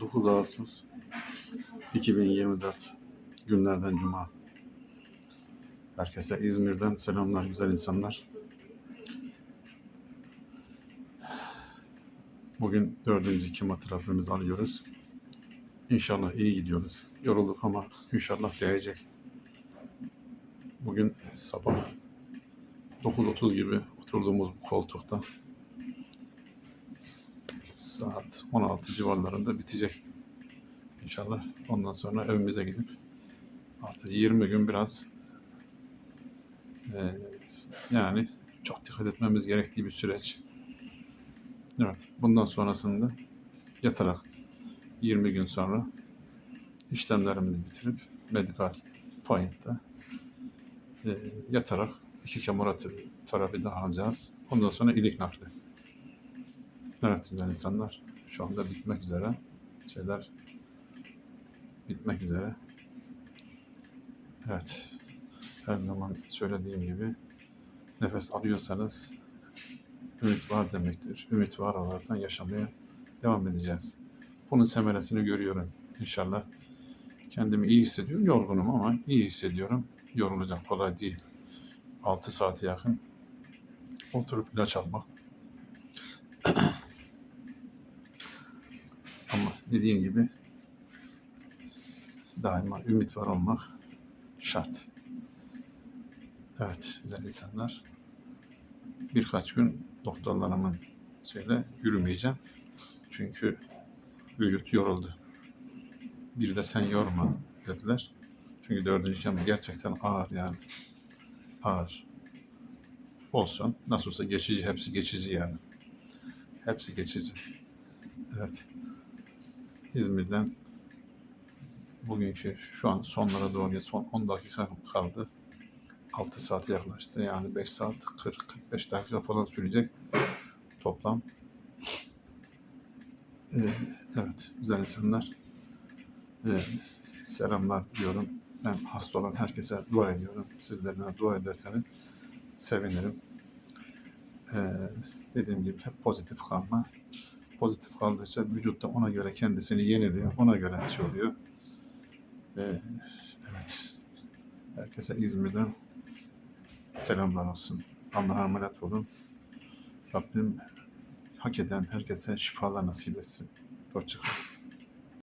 9 Ağustos 2024 günlerden Cuma. Herkese İzmir'den selamlar güzel insanlar. Bugün dördüncü kemoterapimizi alıyoruz. İnşallah iyi gidiyoruz. Yorulduk ama inşallah değecek. Bugün sabah 9.30 gibi oturduğumuz koltukta saat 16 civarlarında bitecek. İnşallah ondan sonra evimize gidip artık 20 gün biraz eee, yani çok dikkat etmemiz gerektiği bir süreç. Evet, bundan sonrasında yatarak 20 gün sonra işlemlerimizi bitirip medikal point'te eee, yatarak iki kemoterapi terapi daha alacağız. Ondan sonra ilik nakli. Evet güzel insanlar. Şu anda bitmek üzere. Şeyler bitmek üzere. Evet. Her zaman söylediğim gibi nefes alıyorsanız ümit var demektir. Ümit var olaraktan yaşamaya devam edeceğiz. Bunun semeresini görüyorum inşallah. Kendimi iyi hissediyorum. Yorgunum ama iyi hissediyorum. Yorulacak kolay değil. 6 saate yakın oturup ilaç almak Ama dediğim gibi daima ümit var olmak şart. Evet güzel insanlar. Birkaç gün doktorlarımın şeyle yürümeyeceğim. Çünkü vücut yoruldu. Bir de sen yorma dediler. Çünkü dördüncü kemik gerçekten ağır yani. Ağır. Olsun. Nasıl olsa geçici. Hepsi geçici yani. Hepsi geçici. Evet. İzmir'den bugünkü şu an sonlara doğru son 10 dakika kaldı. 6 saate yaklaştı. Yani 5 saat 40-45 dakika falan sürecek toplam. Ee, evet güzel insanlar. Ee, selamlar diyorum. Ben hasta olan herkese dua ediyorum. Sizler de dua ederseniz sevinirim. Ee, dediğim gibi hep pozitif kalma pozitif kaldıkça vücut da ona göre kendisini yeniliyor. Ona göre şey oluyor. Ee, evet. Herkese İzmir'den selamlar olsun. Allah'a emanet olun. Rabbim hak eden herkese şifalar nasip etsin. Hoşçakalın.